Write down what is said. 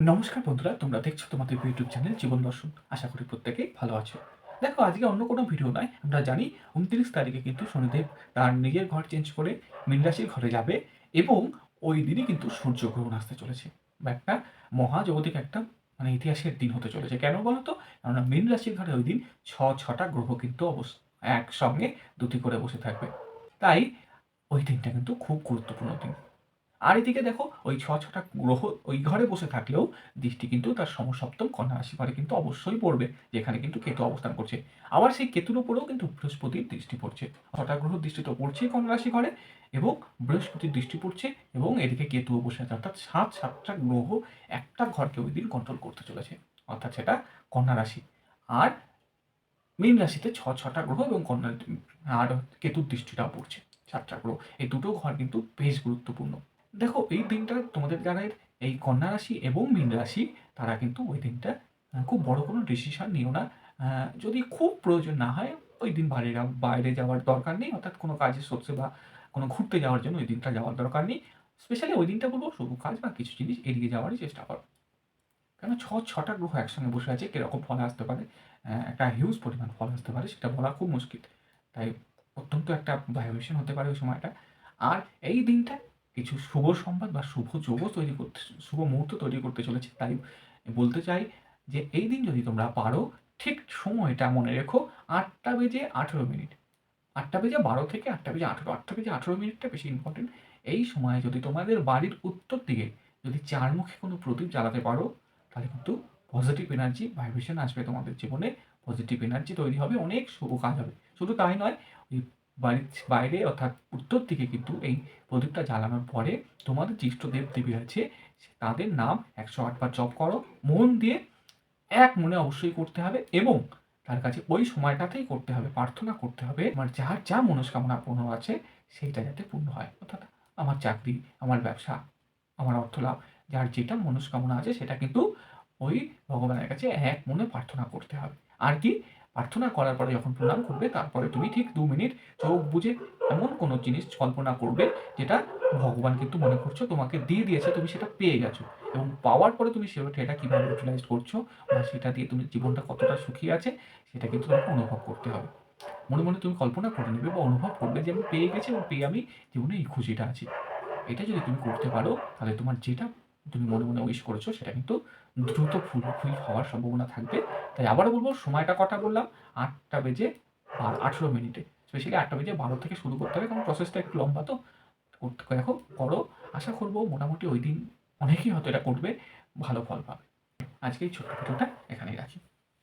নমস্কার বন্ধুরা, তোমরা দেখছ তোমাদের ইউটিউব চ্যানেল জীবন দর্শন। আশা করি প্রত্যেকেই ভালো আছো। দেখো, আজকে অন্য কোনো ভিডিও নয়, আমরা জানি উনত্রিশ তারিখে কিন্তু শনিদেব তার নিজের ঘর চেঞ্জ করে মীন রাশির ঘরে যাবে এবং ওই দিনই কিন্তু সূর্যগ্রহণ আসতে চলেছে। বা একটা মহাজগতিক একটা মানে ইতিহাসের দিন হতে চলেছে। কেন বলো তো? কেননা মীন রাশির ঘরে ওই দিন ছ, ছটা গ্রহ কিন্তু অবশ্য একসঙ্গে দুটি করে বসে থাকবে। তাই ওই দিনটা কিন্তু খুব গুরুত্বপূর্ণ দিন। আর এদিকে দেখো, ওই ছ, ছটা গ্রহ ওই ঘরে বসে থাকলেও দৃষ্টি কিন্তু তার সমসপ্তম কন্যা রাশি ঘরে কিন্তু অবশ্যই পড়বে, যেখানে কিন্তু কেতু অবস্থান করছে। আবার সেই কেতুর উপরেও কিন্তু বৃহস্পতির দৃষ্টি পড়ছে। ছটা গ্রহ দৃষ্টি তো পড়ছেই কন্যা রাশি ঘরে এবং বৃহস্পতির দৃষ্টি পড়ছে এবং এদিকে কেতুও বসে আছে। অর্থাৎ সাত, সাতটা গ্রহ একটা ঘরকে ওই দিন কন্ট্রোল করতে চলেছে। অর্থাৎ সেটা কন্যা রাশি। আর মীন রাশিতে ছ, ছটা গ্রহ এবং কন্যা, আর কেতুর দৃষ্টিটাও পড়ছে, সাতটা গ্রহ। এই দুটো ঘর কিন্তু বেশ গুরুত্বপূর্ণ। দেখো, এই দিনটা তোমাদের যারা এই কন্যা রাশি এবং মীন রাশি, তারা কিন্তু ওই দিনটা খুব বড় কোনো ডিসিশন নিও না। যদি খুব প্রয়োজন না হয়, ওই দিন বাইরে বাইরে যাওয়ার দরকার নেই, অর্থাৎ কোনো কাজের সোর্সে বা কোনো ঘুরতে যাওয়ার জন্য ওই দিনটা যাওয়ার দরকার নেই। স্পেশালি ওই দিনটা বলব শুভ কাজ বা কিছু জিনিস এড়িয়ে যাওয়ারই চেষ্টা করো। কেন, ছ, ছটা গ্রহ একসঙ্গে বসে আছে, কীরকম ফল আসতে পারে? একটা হিউজ পরিমাণ ফল আসতে পারে, সেটা বলা খুব মুশকিল। তাই অত্যন্ত একটা ভাইব্রেশন হতে পারে ওই সময়টা। আর এই দিনটা কিছু শুভ সংবাদ বা শুভ যোগ তৈরি করতে, শুভ মুহূর্ত তৈরি করতে চলেছে। তাই বলতে চাই যে, এই দিন যদি তোমরা পারো, ঠিক সময়টা মনে রেখো আটটা বেজে আঠেরো মিনিট। আটটা বেজে বারো থেকে আটটা বেজে আঠেরো, আটটা বেজে আঠেরো মিনিটটা বেশি ইম্পর্টেন্ট এই সময়ে যদি তোমাদের বাড়ির উত্তর দিকে যদি চারমুখী কোনো প্রদীপ জ্বালাতে পারো, তাহলে কিন্তু পজিটিভ এনার্জি ভাইব্রেশন আসবে তোমাদের জীবনে। পজিটিভ এনার্জি তৈরি হবে, অনেক শুভ কাজ হবে। শুধু তাই নয়, ওই বাড়ির বাইরে অর্থাৎ উত্তর দিকে কিন্তু এই প্রদীপটা জ্বালানোর পরে তোমাদের ইষ্ট দেব দেবী আছে তাদের নাম একশো আটবার জপ করো। মন দিয়ে এক মনে অবশ্যই করতে হবে এবং তার কাছে ওই সময়টাতেই করতে হবে, প্রার্থনা করতে হবে। আমার যার যা মনস্কামনা পূর্ণ আছে, সেইটা যাতে পূর্ণ হয়। অর্থাৎ আমার চাকরি, আমার ব্যবসা, আমার অর্থ লাভ, যার যেটা মনস্কামনা আছে, সেটা কিন্তু ওই ভগবানের কাছে এক মনে প্রার্থনা করতে হবে। আর কি? প্রার্থনা করার পরে যখন প্রণাম করবে, তারপরে তুমি ঠিক দু মিনিট চোখ বুঝে এমন কোনো জিনিস কল্পনা করবে যেটা ভগবান কিন্তু মনে করছ তোমাকে দিয়ে দিয়েছে, তুমি সেটা পেয়ে গেছো। এবং পাওয়ার পরে তুমি সেটা এটা কীভাবে ইউটিলাইজ করছ বা সেটা দিয়ে তুমি জীবনটা কতটা সুখী আছে, সেটা কিন্তু তোমাকে অনুভব করতে হবে। মনে মনে তুমি কল্পনা করে নেবে বা অনুভব করবে যে আমি পেয়ে গেছি এবং পেয়ে আমি জীবনে এই খুশিটা আছি। এটা যদি তুমি করতে পারো, তাহলে তোমার যেটা তুমি মনে মনে উইশ করেছ, সেটা কিন্তু দ্রুত ফুল ফুল হওয়ার সম্ভাবনা থাকবে। তাই আবারও বলব, সময়টা কটা বললাম? আটটা বেজে আর আঠেরো মিনিটে। স্পেশালি আটটা বেজে বারো থেকে শুরু করতে হবে, কারণ প্রসেসটা একটু লম্বা তো। করতে, দেখো, করো। আশা করব মোটামুটি ওই দিন অনেকেই হয়তো এটা করবে, ভালো ফল পাবে। আজকে এই ছোট্ট ভিডিওটা এখানেই রাখি।